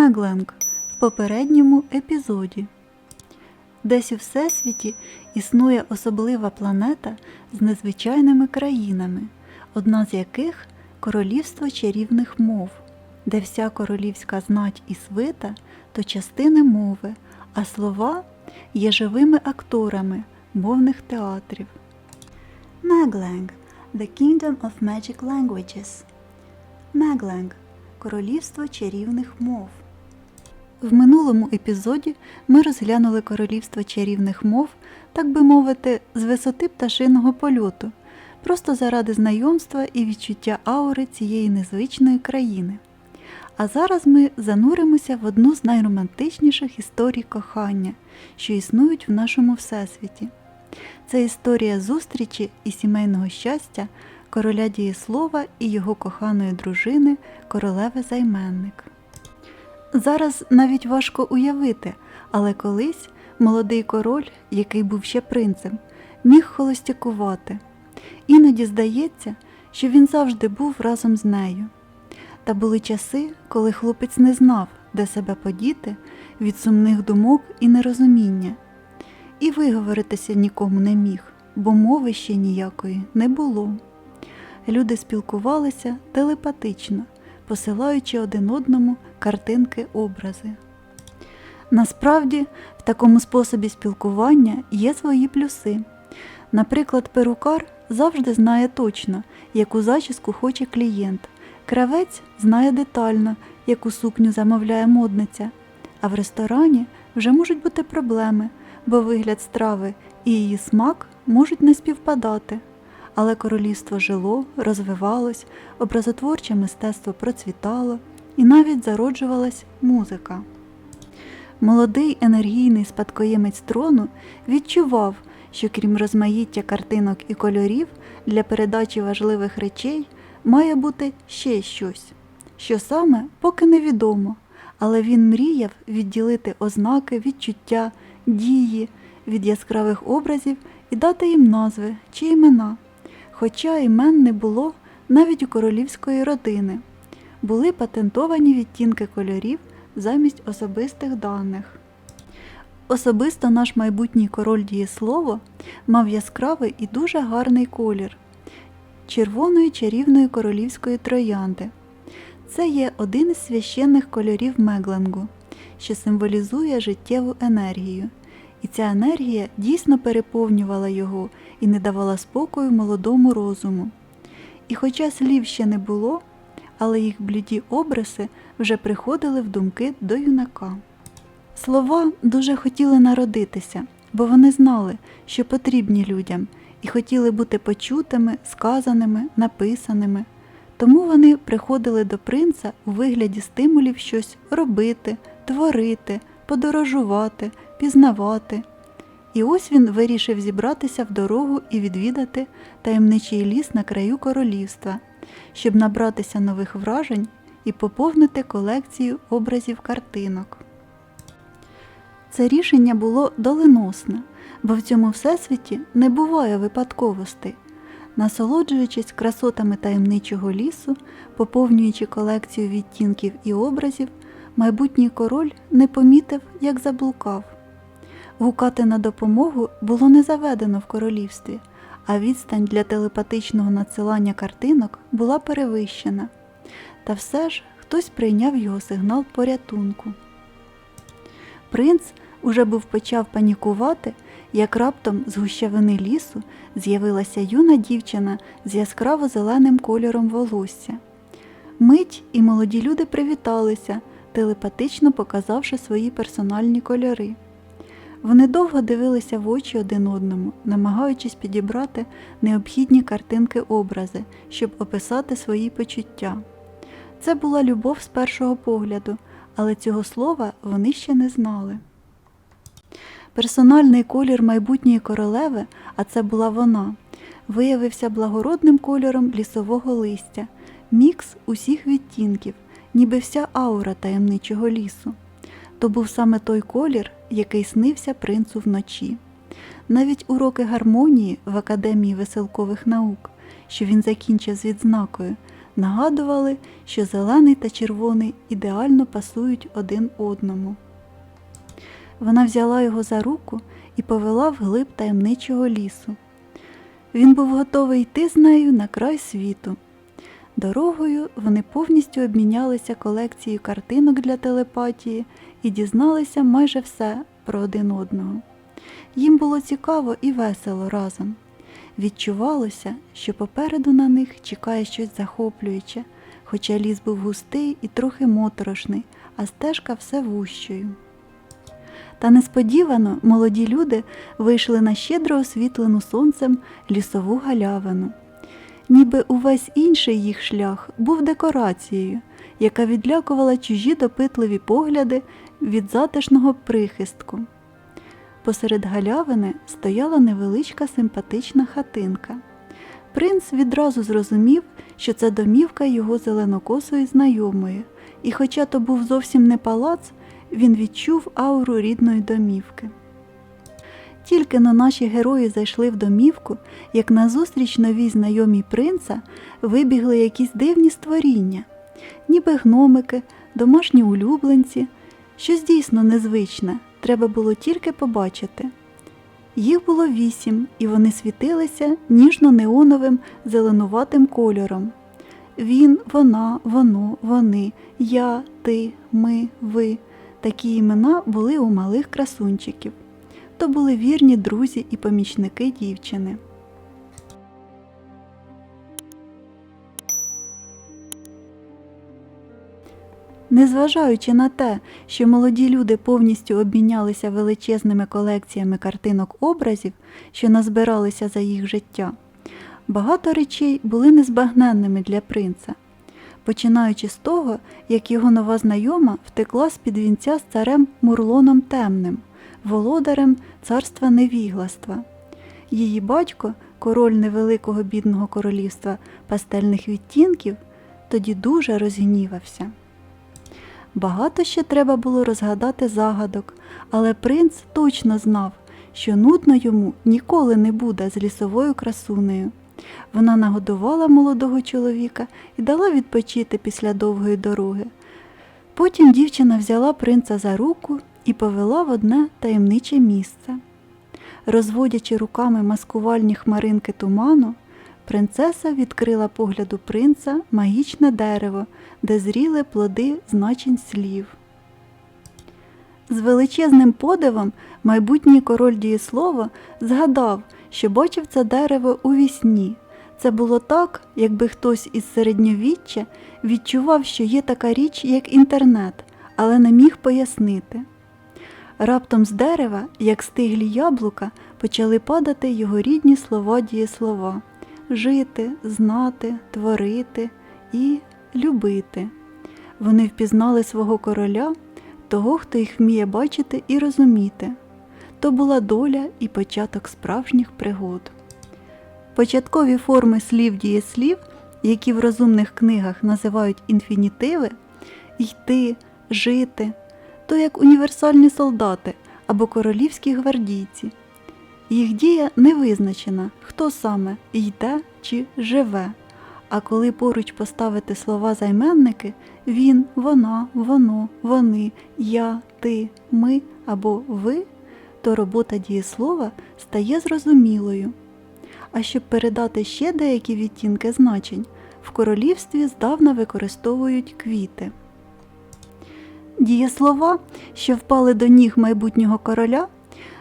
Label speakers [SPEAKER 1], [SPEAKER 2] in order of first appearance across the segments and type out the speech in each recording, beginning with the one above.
[SPEAKER 1] Мегленг в попередньому епізоді. Десь у Всесвіті існує особлива планета з незвичайними країнами, одна з яких королівство чарівних мов, де вся королівська знать і свита то частини мови, а слова є живими акторами мовних театрів. Мегленг The Kingdom of Magic Languages Мегленг Королівство чарівних мов. В минулому епізоді ми розглянули королівство чарівних мов, так би мовити, з висоти пташиного польоту, просто заради знайомства і відчуття аури цієї незвичної країни. А зараз ми зануримося в одну з найромантичніших історій кохання, що існують в нашому всесвіті. Це історія зустрічі і сімейного щастя короля дієслова і його коханої дружини королеви займенник. Зараз навіть важко уявити, але колись молодий король, який був ще принцем, міг холостякувати. Іноді здається, що він завжди був разом з нею. Та були часи, коли хлопець не знав, де себе подіти від сумних думок і нерозуміння, і виговоритися нікому не міг, бо мови ще ніякої не було. Люди спілкувалися телепатично, посилаючи один одному картинки образи. Насправді, в такому способі спілкування є свої плюси. Наприклад, перукар завжди знає точно, яку зачіску хоче клієнт, кравець знає детально, яку сукню замовляє модниця, а в ресторані вже можуть бути проблеми, бо вигляд страви і її смак можуть не співпадати. Але королівство жило, розвивалось, образотворче мистецтво процвітало і навіть зароджувалась музика. Молодий енергійний спадкоємець трону відчував, що крім розмаїття картинок і кольорів для передачі важливих речей має бути ще щось, що саме поки невідомо, але він мріяв відділити ознаки, відчуття, дії від яскравих образів і дати їм назви чи імена. Хоча імен не було навіть у королівської родини, були патентовані відтінки кольорів замість особистих даних. Особисто наш майбутній король дієслово мав яскравий і дуже гарний колір червоної чарівної королівської троянди. Це є один із священних кольорів Мегленгу, що символізує життєву енергію. І ця енергія дійсно переповнювала його і не давала спокою молодому розуму. І хоча слів ще не було, але їх бліді обриси вже приходили в думки до юнака. Слова дуже хотіли народитися, бо вони знали, що потрібні людям, і хотіли бути почутими, сказаними, написаними. Тому вони приходили до принца у вигляді стимулів щось робити, творити, подорожувати, пізнавати. І ось він вирішив зібратися в дорогу і відвідати таємничий ліс на краю королівства, щоб набратися нових вражень і поповнити колекцію образів картинок. Це рішення було доленосне, бо в цьому всесвіті не буває випадковостей. Насолоджуючись красотами таємничого лісу, поповнюючи колекцію відтінків і образів, майбутній король не помітив, як заблукав. Гукати на допомогу було не заведено в королівстві, а відстань для телепатичного надсилання картинок була перевищена. Та все ж хтось прийняв його сигнал порятунку. Принц уже був почав панікувати, як раптом з гущавини лісу з'явилася юна дівчина з яскраво зеленим кольором волосся. Мить і молоді люди привіталися, телепатично показавши свої персональні кольори. Вони довго дивилися в очі один одному, намагаючись підібрати необхідні картинки образи, щоб описати свої почуття. Це була любов з першого погляду, але цього слова вони ще не знали. Персональний колір майбутньої королеви, а це була вона, виявився благородним кольором лісового листя, мікс усіх відтінків, ніби вся аура таємничого лісу. То був саме той колір, який снився принцу вночі. Навіть уроки гармонії в Академії веселкових наук, що він закінчив з відзнакою, нагадували, що зелений та червоний ідеально пасують один одному. Вона взяла його за руку і повела вглиб таємничого лісу. Він був готовий йти з нею на край світу. Дорогою вони повністю обмінялися колекцією картинок для телепатії і дізналися майже все про один одного. Їм було цікаво і весело разом. Відчувалося, що попереду на них чекає щось захоплююче, хоча ліс був густий і трохи моторошний, а стежка все вущою. Та несподівано молоді люди вийшли на щедро освітлену сонцем лісову галявину. Ніби увесь інший їх шлях був декорацією, яка відлякувала чужі допитливі погляди від затишного прихистку. Посеред галявини стояла невеличка симпатична хатинка. Принц відразу зрозумів, що це домівка його зеленокосої знайомої, і, хоча то був зовсім не палац, він відчув ауру рідної домівки. Тільки но наші герої зайшли в домівку, як назустріч новій знайомій принца вибігли якісь дивні створіння, ніби гномики, домашні улюбленці, щось дійсно незвичне, треба було тільки побачити. Їх було вісім, і вони світилися ніжно-неоновим зеленуватим кольором. Він, вона, воно, вони, я, ти, ми, ви. Такі імена були у малих красунчиків. То були вірні друзі і помічники дівчини. Незважаючи на те, що молоді люди повністю обмінялися величезними колекціями картинок образів, що назбиралися за їх життя, багато речей були незбагненними для принца, починаючи з того, як його нова знайома втекла з під вінця з царем Мурлоном Темним, володарем царства невігластва. Її батько, король невеликого бідного королівства пастельних відтінків, тоді дуже розгнівався. Багато ще треба було розгадати загадок, але принц точно знав, що нудно йому ніколи не буде з лісовою красунею. Вона нагодувала молодого чоловіка і дала відпочити після довгої дороги. Потім дівчина взяла принца за руку і повела в одне таємниче місце. Розводячи руками маскувальні хмаринки туману, принцеса відкрила погляду принца магічне дерево, де зріли плоди значень слів. З величезним подивом майбутній король дієслова згадав, що бачив це дерево у вісні. Це було так, якби хтось із середньовіччя відчував, що є така річ, як інтернет, але не міг пояснити. Раптом з дерева, як стиглі яблука, почали падати його рідні слова дієслова жити, знати, творити і любити. Вони впізнали свого короля, того, хто їх вміє бачити і розуміти. То була доля і початок справжніх пригод. Початкові форми слів дієслів, які в розумних книгах називають інфінітиви, йти, жити, то як універсальні солдати або королівські гвардійці. Їх дія не визначена, хто саме йде чи живе. А коли поруч поставити слова займенники він, вона, воно, вони, я, ти, ми або ви, то робота дієслова стає зрозумілою. А щоб передати ще деякі відтінки значень, в королівстві здавна використовують квіти. Дієслова, що впали до ніг майбутнього короля,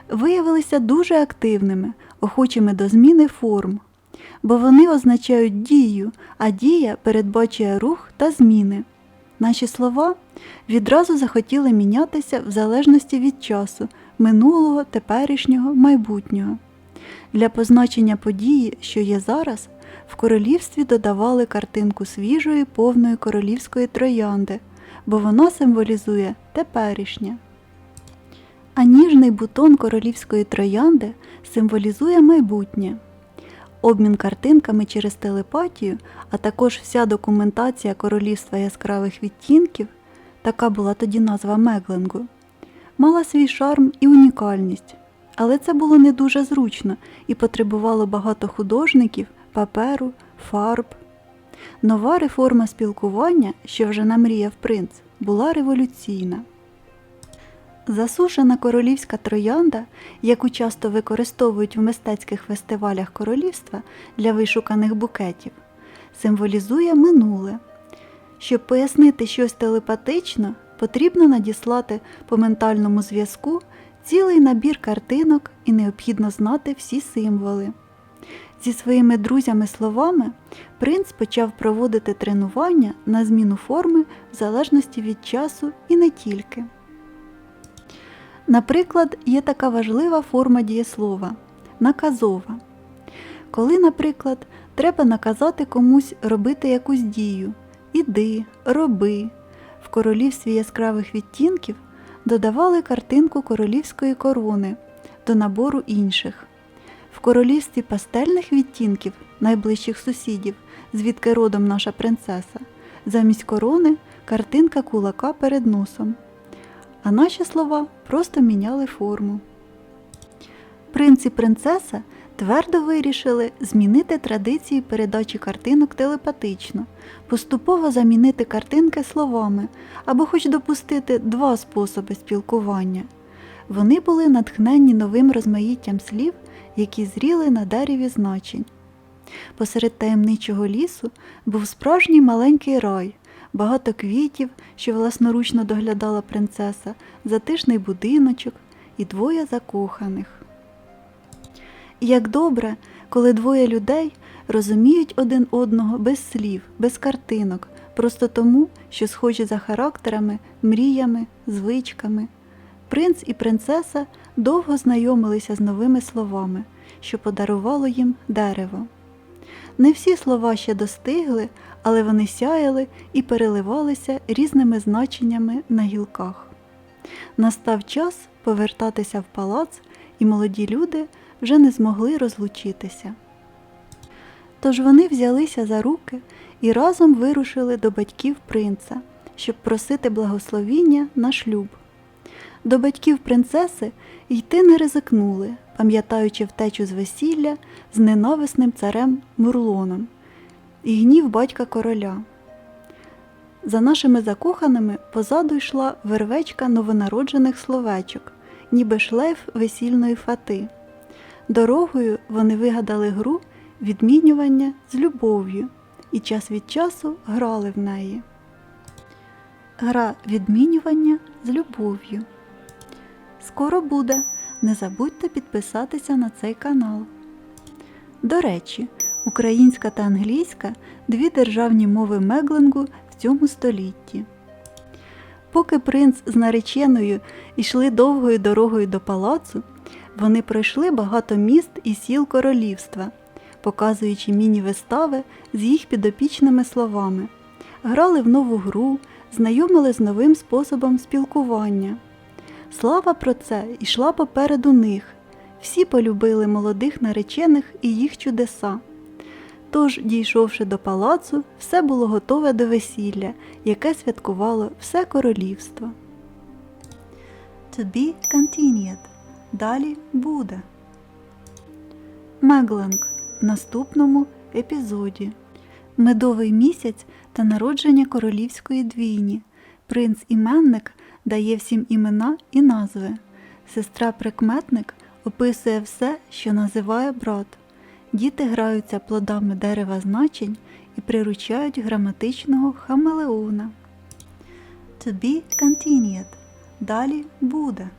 [SPEAKER 1] виявилися дуже активними, охочими до зміни форм, бо вони означають дію, а дія передбачує рух та зміни. Наші слова відразу захотіли мінятися в залежності від часу, минулого, теперішнього, майбутнього. Для позначення події, що є зараз, в королівстві додавали картинку свіжої повної королівської троянди, бо вона символізує теперішнє. А ніжний бутон королівської троянди символізує майбутнє. Обмін картинками через телепатію, а також вся документація королівства яскравих відтінків, така була тоді назва Мегленгу, мала свій шарм і унікальність. Але це було не дуже зручно і потребувало багато художників, паперу, фарб. Нова реформа спілкування, що вже намріяв принц, була революційна. Засушена королівська троянда, яку часто використовують в мистецьких фестивалях королівства для вишуканих букетів, символізує минуле. Щоб пояснити щось телепатично, потрібно надіслати по ментальному зв'язку цілий набір картинок і необхідно знати всі символи. Зі своїми друзями-словами принц почав проводити тренування на зміну форми в залежності від часу і не тільки. Наприклад, є така важлива форма дієслова наказова. Коли, наприклад, треба наказати комусь робити якусь дію іди, роби. В королівстві яскравих відтінків додавали картинку королівської корони до набору інших. В королівстві пастельних відтінків найближчих сусідів, звідки родом наша принцеса, замість корони картинка кулака перед носом. А наші слова просто міняли форму. Принц і принцеса твердо вирішили змінити традиції передачі картинок телепатично, поступово замінити картинки словами або хоч допустити два способи спілкування. Вони були натхненні новим розмаїттям слів, які зріли на дереві значень. Посеред таємничого лісу був справжній маленький рай, багато квітів, що власноручно доглядала принцеса, затишний будиночок і двоє закоханих. І як добре, коли двоє людей розуміють один одного без слів, без картинок, просто тому, що схожі за характерами, мріями, звичками. Принц і принцеса довго знайомилися з новими словами, що подарувало їм дерево. Не всі слова ще достигли, але вони сяяли і переливалися різними значеннями на гілках. Настав час повертатися в палац, і молоді люди вже не змогли розлучитися. Тож вони взялися за руки і разом вирушили до батьків принца, щоб просити благословіння на шлюб. До батьків принцеси йти не ризикнули, пам'ятаючи втечу з весілля з ненависним царем Мурлоном і гнів батька короля. За нашими закоханими позаду йшла вервечка новонароджених словечок, ніби шлейф весільної фати. Дорогою вони вигадали гру відмінювання з любов'ю і час від часу грали в неї. Гра відмінювання з любов'ю. Скоро буде. Не забудьте підписатися на цей канал. До речі, українська та англійська дві державні мови Мегленгу в цьому столітті. Поки принц з нареченою йшли довгою дорогою до палацу, вони пройшли багато міст і сіл королівства, показуючи міні-вистави з їх підопічними словами, грали в нову гру, знайомили з новим способом спілкування. Слава про це йшла попереду них. Всі полюбили молодих наречених і їх чудеса. Тож, дійшовши до палацу, все було готове до весілля, яке святкувало все королівство. To be continued. Далі буде. Мегленг в наступному епізоді. Медовий місяць та народження королівської двійні. Принц іменник дає всім імена і назви. Сестра прикметник описує все, що називає брат. Діти граються плодами дерева значень і приручають граматичного хамелеона. To be continued. Далі буде.